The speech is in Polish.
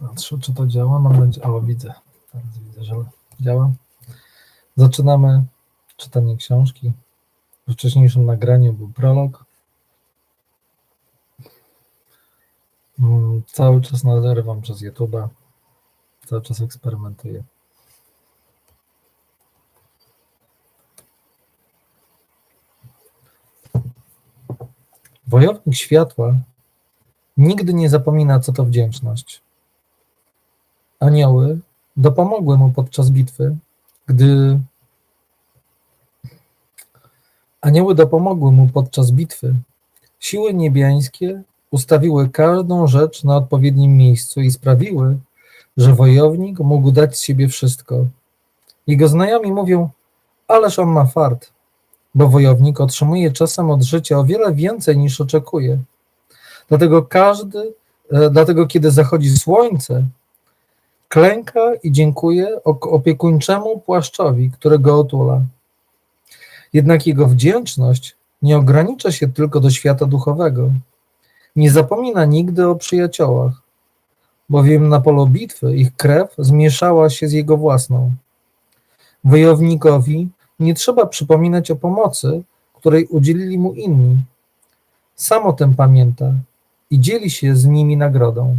Patrzę, czy to działa. Mam nadzieję. O, widzę. Teraz widzę, że działa. Zaczynamy czytanie książki. W wcześniejszym nagraniu był prolog. Mm, Cały czas nagrywam przez YouTube'a. Cały czas eksperymentuję. Wojownik światła nigdy nie zapomina, co to wdzięczność. Anioły dopomogły mu podczas bitwy, gdy anioły dopomogły mu podczas bitwy. Siły niebiańskie ustawiły każdą rzecz na odpowiednim miejscu i sprawiły, że wojownik mógł dać z siebie wszystko. Jego znajomi mówią, ależ on ma fart, bo wojownik otrzymuje czasem od życia o wiele więcej niż oczekuje. Dlatego każdy, e, dlatego kiedy zachodzi słońce, klęka i dziękuję ok- opiekuńczemu płaszczowi, który go otula. Jednak jego wdzięczność nie ogranicza się tylko do świata duchowego. Nie zapomina nigdy o przyjaciołach, bowiem na polu bitwy ich krew zmieszała się z jego własną. Wojownikowi nie trzeba przypominać o pomocy, której udzielili mu inni. Sam o tym pamięta i dzieli się z nimi nagrodą.